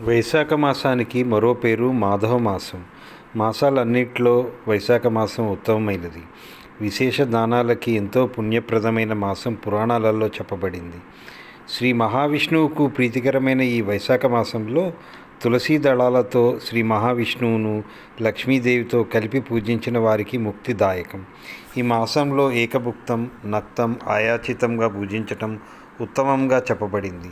వైశాఖ మాసానికి మరో పేరు మాధవ మాసం. మాసాలన్నింటిలో వైశాఖ మాసం ఉత్తమమైనది. విశేష దానాలకి ఎంతో పుణ్యప్రదమైన మాసం పురాణాలలో చెప్పబడింది. శ్రీ మహావిష్ణువుకు ప్రీతికరమైన ఈ వైశాఖ మాసంలో తులసీ దళాలతో శ్రీ మహావిష్ణువును లక్ష్మీదేవితో కలిపి పూజించిన వారికి ముక్తిదాయకం. ఈ మాసంలో ఏకభుక్తం నక్తం ఆయాచితంగా పూజించటం ఉత్తమంగా చెప్పబడింది.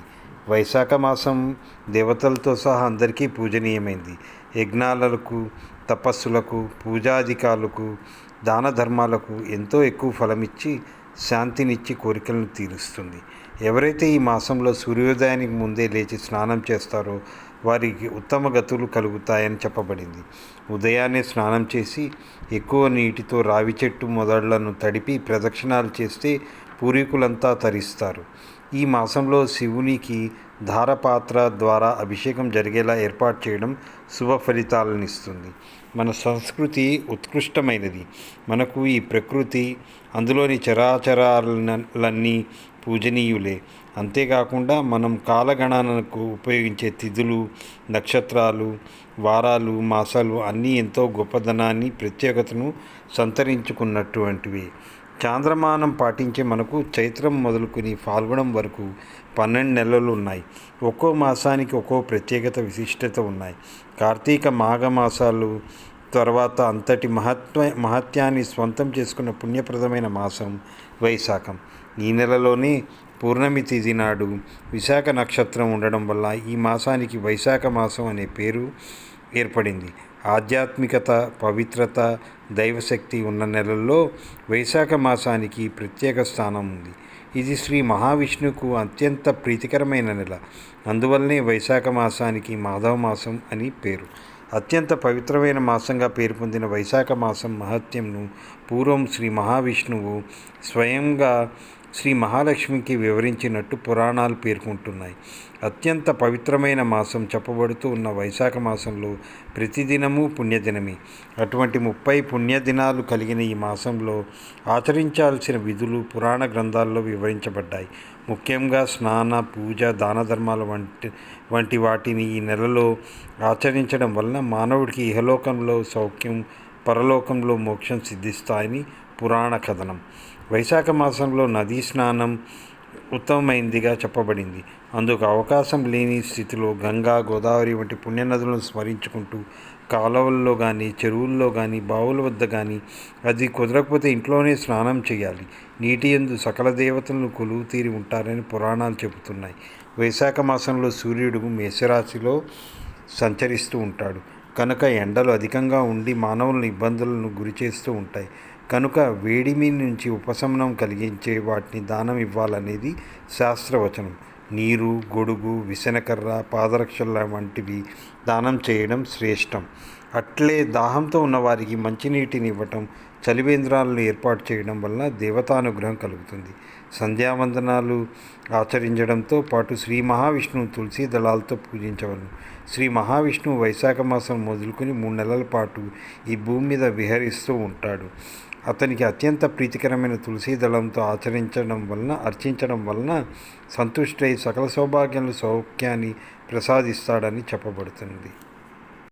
వైశాఖ మాసం దేవతలతో సహా అందరికీ పూజనీయమైంది. యజ్ఞాలకు తపస్సులకు పూజాధికారులకు దాన ధర్మాలకు ఎంతో ఎక్కువ ఫలమిచ్చి శాంతినిచ్చి కోరికలను తీరుస్తుంది. ఎవరైతే ఈ మాసంలో సూర్యోదయానికి ముందే లేచి స్నానం చేస్తారో వారికి ఉత్తమ గతులు కలుగుతాయని చెప్పబడింది. ఉదయాన్నే స్నానం చేసి ఎక్కువ నీటితో రావి చెట్టు మొదళ్ళను తడిపి ప్రదక్షిణాలు చేస్తే పూర్వీకులంతా తరిస్తారు. ఈ మాసంలో శివునికి ధారపాత్ర ద్వారా అభిషేకం జరిగేలా ఏర్పాటు చేయడం శుభ ఫలితాలను ఇస్తుంది మన సంస్కృతి ఉత్కృష్టమైనది. మనకు ఈ ప్రకృతి అందులోని చరాచరాలన్నీ పూజనీయులే. అంతేకాకుండా మనం కాలగణనకు ఉపయోగించే తిథులు నక్షత్రాలు వారాలు మాసాలు అన్నీ ఎంతో గొప్పదనాన్ని ప్రత్యేకతను సంతరించుకున్నటువంటివి. చాంద్రమానం పాటించే మనకు చైత్రం మొదలుకుని ఫాల్గుణం వరకు పన్నెండు నెలలు ఉన్నాయి. ఒక్కో మాసానికి ఒక్కో ప్రత్యేకత విశిష్టత ఉన్నాయి. కార్తీక మాఘ మాసాలు తర్వాత అంతటి మహత్వ మహత్యాన్ని స్వంతం చేసుకున్న పుణ్యప్రదమైన మాసం వైశాఖం. ఈ నెలలోనే పూర్ణమి తేదీ నాడు విశాఖ నక్షత్రం ఉండడం వల్ల ఈ మాసానికి వైశాఖ మాసం అనే పేరు ఏర్పడింది. ఆధ్యాత్మికత పవిత్రత దైవశక్తి ఉన్న నెలల్లో వైశాఖ మాసానికి ప్రత్యేక స్థానం ఉంది. ఇది శ్రీ మహావిష్ణువుకు అత్యంత ప్రీతికరమైన నెల. అందువల్లనే వైశాఖ మాసానికి మాధవ మాసం అని పేరు. అత్యంత పవిత్రమైన మాసంగా పేరు పొందిన వైశాఖ మాసం మహత్యంను పూర్వం శ్రీ మహావిష్ణువు స్వయంగా శ్రీ మహాలక్ష్మికి వివరించినట్టు పురాణాలు పేర్కొంటున్నాయి. అత్యంత పవిత్రమైన మాసం చెప్పబడుతూ ఉన్న వైశాఖ మాసంలో ప్రతిదినము పుణ్యదినమే. అటువంటి ముప్పై పుణ్యదినాలు కలిగిన ఈ మాసంలో ఆచరించాల్సిన విధులు పురాణ గ్రంథాల్లో వివరించబడ్డాయి. ముఖ్యంగా స్నాన పూజ దాన ధర్మాల వంటి వంటి వాటిని ఈ నెలలో ఆచరించడం వలన మానవుడికి ఇహలోకంలో సౌఖ్యం పరలోకంలో మోక్షం సిద్ధిస్తాయని పురాణ కథనం. వైశాఖ మాసంలో నదీ స్నానం ఉత్తమమైందిగా చెప్పబడింది. అందుకు అవకాశం లేని స్థితిలో గంగా గోదావరి వంటి పుణ్యనదులను స్మరించుకుంటూ కాలువల్లో కానీ చెరువుల్లో కానీ బావుల వద్ద కానీ అది కుదరకపోతే ఇంట్లోనే స్నానం చేయాలి. నీటి ఎందు సకల దేవతలను కొలువు తీరి ఉంటారని పురాణాలు చెబుతున్నాయి. వైశాఖ మాసంలో సూర్యుడు మేషరాశిలో సంచరిస్తూ ఉంటాడు. కనుక ఎండలు అధికంగా ఉండి మానవులను ఇబ్బందులను గురి చేస్తూ ఉంటాయి. కనుక వేడిమి నుంచి ఉపశమనం కలిగించే వాటిని దానం ఇవ్వాలనేది శాస్త్రవచనం. నీరు గొడుగు విసనకర్ర పాదరక్షల వంటివి దానం చేయడం శ్రేష్టం. అట్లే దాహంతో ఉన్న వారికి మంచినీటిని ఇవ్వటం చలివేంద్రాలను ఏర్పాటు చేయడం వల్ల దేవతానుగ్రహం కలుగుతుంది. సంధ్యావందనాలు ఆచరించడంతో పాటు శ్రీ మహావిష్ణువు తులసి దళాలతో పూజించవలను. శ్రీ మహావిష్ణువు వైశాఖ మాసం మొదలుకొని మూడు నెలల పాటు ఈ భూమి మీద విహరిస్తూ ఉంటాడు. అతనికి అత్యంత ప్రీతికరమైన తులసి దళంతో ఆచరించడం వలన అర్చించడం వలన సంతుష్టై సకల సౌభాగ్యాలు సౌఖ్యాన్ని ప్రసాదిస్తాడని చెప్పబడుతుంది.